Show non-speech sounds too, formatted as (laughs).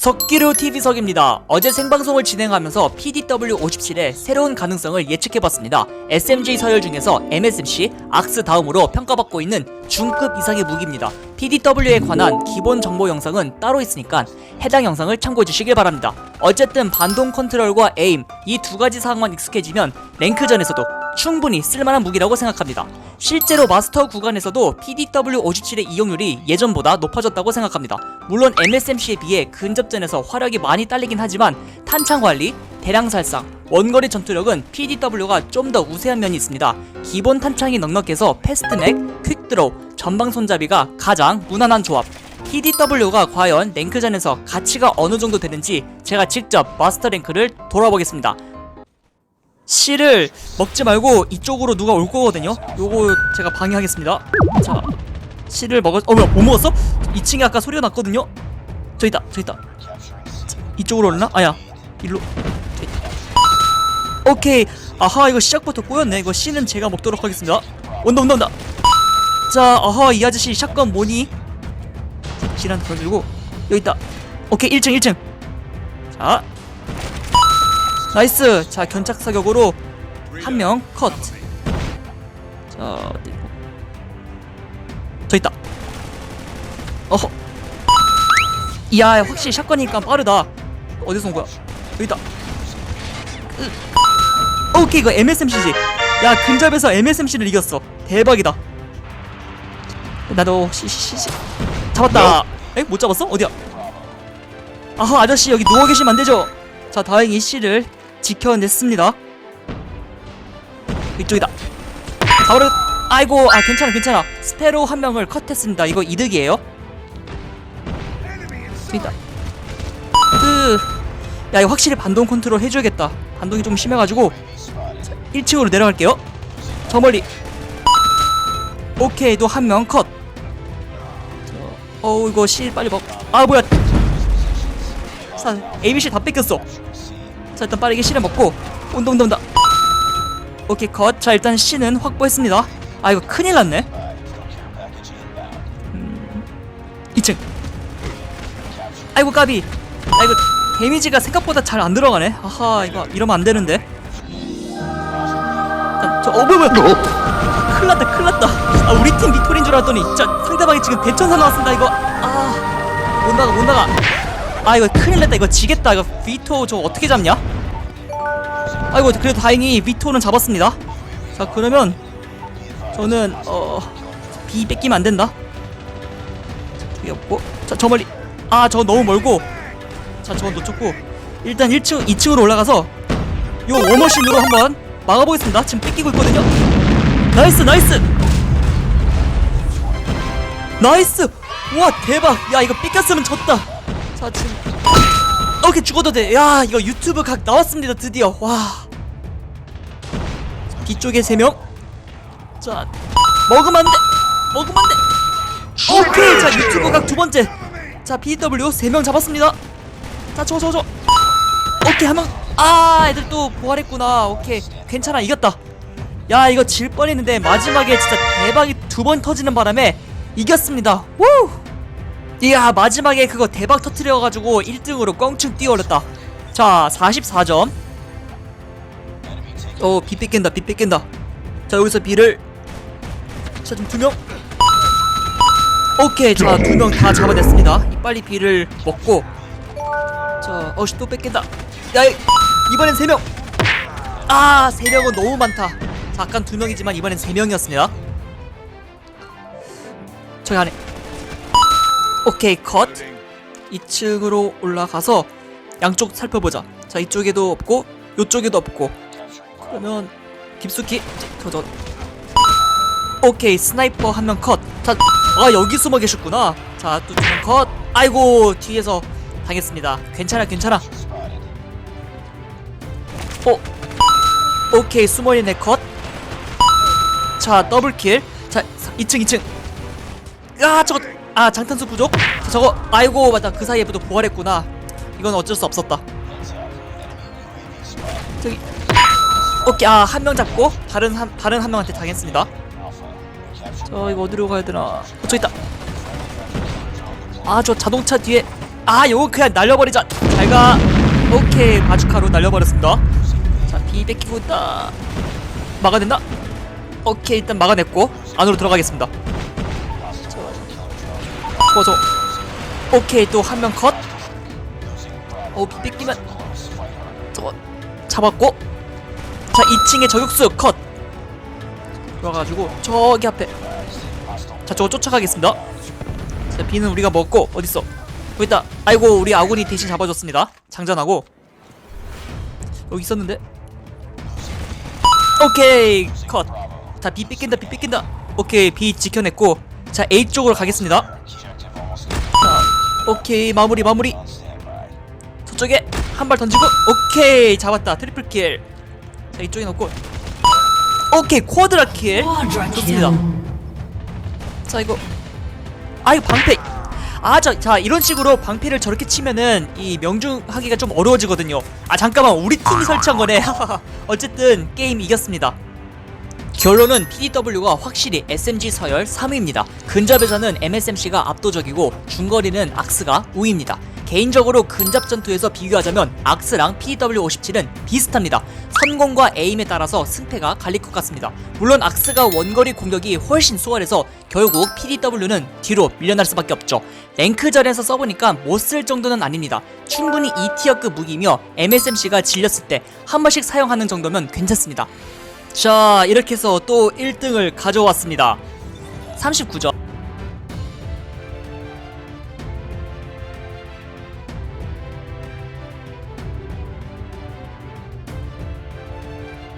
석기루 TV석입니다. 어제 생방송을 진행하면서 PDW57의 새로운 가능성을 예측해봤습니다. SMG 서열 중에서 MSMC, 악스 다음으로 평가받고 있는 중급 이상의 무기입니다. PDW에 관한 기본 정보 영상은 따로 있으니까 해당 영상을 참고해주시길 바랍니다. 어쨌든 반동 컨트롤과 에임 이 두 가지 사항만 익숙해지면 랭크전에서도 충분히 쓸만한 무기라고 생각합니다. 실제로 마스터 구간에서도 PDW57의 이용률이 예전보다 높아졌다고 생각합니다. 물론 MSMC에 비해 근접전에서 화력이 많이 딸리긴 하지만 탄창 관리, 대량 살상, 원거리 전투력은 PDW가 좀 더 우세한 면이 있습니다. 기본 탄창이 넉넉해서 패스트맥, 퀵드로우, 전방 손잡이가 가장 무난한 조합. PDW가 과연 랭크전에서 가치가 어느 정도 되는지 제가 직접 마스터 랭크를 돌아보겠습니다. 씨를 먹지 말고 이쪽으로 누가 올 거거든요. 요거 제가 방해하겠습니다. 자, 씨를 먹었. 어 뭐야 못 먹었어? 2층에 아까 소리가 났거든요. 저 있다, 저 있다. 자, 이쪽으로 올나? 아야, 일로. 저 있다. 오케이. 아하 이거 시작부터 꼬였네. 이거 씨는 제가 먹도록 하겠습니다. 온다 온다 온다. 자, 아하 이 아저씨 샷건 뭐니? 씨한테 걸들고 여기 있다. 오케이 1층 1층. 자, 나이스. 자 견착 사격으로 한 명 컷. 자 어디? 저 있다. 어허. 이야 확실히 샷건이니까 빠르다. 어디서 온 거야? 여기 있다. 으. 오케이 이거 MSMC지. 야 근접에서 MSMC를 이겼어. 대박이다. 나도 시시시 잡았다. 에? 못 잡았어? 어디야? 아하 아저씨 여기 누워 계시면 안 되죠? 자 다행히 씨를 지켜냈습니다. 이쪽이다. 잡아라. 아이고 아 괜찮아 괜찮아. 스페로 한 명을 컷했습니다. 이거 이득이에요. 저기다. 으. 야 이거 확실히 반동 컨트롤 해줘야겠다. 반동이 좀 심해가지고 자, 1층으로 내려갈게요. 저 멀리. 오케이 또 한 명 컷. 어우 이거 실 빨리 먹. 아 뭐야? 자 ABC 다 뺏겼어. 자 일단 빠르게 실을 먹고 온다 온다 온다. 오케이 컷. 자 일단 C는 확보했습니다. 아 이거 큰일 났네. 음, 2층. 아이고 까비. 아 이거 데미지가 생각보다 잘 안 들어가네. 아하 이거 이러면 안 되는데. 일단 저어 뭐야 뭐야. 큰일 났다 큰일 났다 아 우리 팀 빅토리인 줄 알았더니 저 상대방이 지금 대천사 나왔습니다 이거 아못 나가 못 나가 아 이거 큰일 났다. 이거 지겠다. 이거 비토 저 어떻게 잡냐? 아이고 그래도 다행히 비토는 잡았습니다. 자 그러면 저는 어비 뺏기면 안 된다. 저기 없고. 자 저 멀리. 아 저 너무 멀고. 자 저건 놓쳤고. 일단 1층 2층으로 올라가서 요 워머신으로 한번 막아보겠습니다. 지금 뺏기고 있거든요. 나이스 나이스! 나이스! 와 대박! 야 이거 뺏겼으면 졌다 자 지금 오케이 죽어도 돼야 이거 유튜브 각 나왔습니다. 드디어. 와. 뒤쪽에 세명자 먹으면 안돼. 먹으면 안돼. 오케이 자 유튜브 각 두 번째. 자 BW 세 명 잡았습니다. 자저저저 오케이 한 명 아 애들 또 부활했구나. 오케이 괜찮아. 이겼다. 야 이거 질 뻔했는데 마지막에 진짜 대박이 두 번 터지는 바람에 이겼습니다. 우 이야 마지막에 그거 대박 터트려가지고 1등으로 껑충 뛰어올렸다. 자 44점. 어비 뺏긴다 비 뺏긴다. 자 여기서 비를. 자좀 두명. 오케이 자 두 명 다 잡아냈습니다. 이 빨리 비를 먹고. 자 어씨 또 뺏긴다. 야 이- 이번엔 세명 아 세 명은 너무 많다. 자, 아깐 두 명이지만 이번엔 세 명이었습니다. 저기 안에. 오케이 컷. 2층으로 올라가서 양쪽 살펴보자. 자 이쪽에도 없고 이쪽에도 없고. 그러면 깊숙이 저저. 오케이 스나이퍼 한 명 컷. 자, 아 여기 숨어 계셨구나. 자또두명 컷. 아이고 뒤에서 당했습니다. 괜찮아 괜찮아. 어. 오케이 숨어있네 컷. 자 더블킬 자 2층 2층 아 저거 아 장탄수 부족? 자, 저거 아이고 맞다. 그 사이에 또 부활했구나. 이건 어쩔 수 없었다. 저기 오케이 아 한 명 잡고 다른 한 다른 한 명한테 당했습니다. 저 이거 어디로 가야 되나? 어, 저 있다. 아 저 자동차 뒤에 아 요거 그냥 날려버리자. 잘가. 오케이 바주카로 날려버렸습니다. 자비 뺏기고 있다. 막아낸다. 오케이 일단 막아냈고 안으로 들어가겠습니다 꺼져 오케이 또 한 명 컷. 어, 비 뺏기면 저거 잡았고. 자, 2층에 저격수 컷. 들어가가지고 저기 앞에. 자, 저거 쫓아가겠습니다. 자, 비는 우리가 먹고 어딨어? 여기 있다. 아이고, 우리 아군이 대신 잡아줬습니다. 장전하고. 여기 있었는데. 오케이 컷. 자, 비 뺏긴다, 비 뺏긴다. 오케이, 비 지켜냈고. 자, A 쪽으로 가겠습니다. 자, 오케이 마무리 마무리. 저쪽에 한 발 던지고 오케이 잡았다. 트리플 킬자 이쪽에 넣고. 오케이 쿼드라 킬. 좋습니다. 자 이거. 아 이거 방패. 아자 이런 식으로 방패를 저렇게 치면은 이 명중하기가 좀 어려워지거든요. 아 잠깐만. 우리 팀이 설치한 거네. (laughs) 어쨌든 게임 이겼습니다 결론은 PDW가 확실히 SMG 서열 3위입니다. 근접에서는 MSMC가 압도적이고 중거리는 악스가 우위입니다. 개인적으로 근접 전투에서 비교하자면 악스랑 PDW57은 비슷합니다. 선공과 에임에 따라서 승패가 갈릴 것 같습니다. 물론 악스가 원거리 공격이 훨씬 수월해서 결국 PDW는 뒤로 밀려날 수밖에 없죠. 랭크전에서 써보니까 못 쓸 정도는 아닙니다. 충분히 2티어급 무기며 MSMC가 질렸을 때 한 번씩 사용하는 정도면 괜찮습니다. 자 이렇게 해서 또 1등을 가져왔습니다. 39점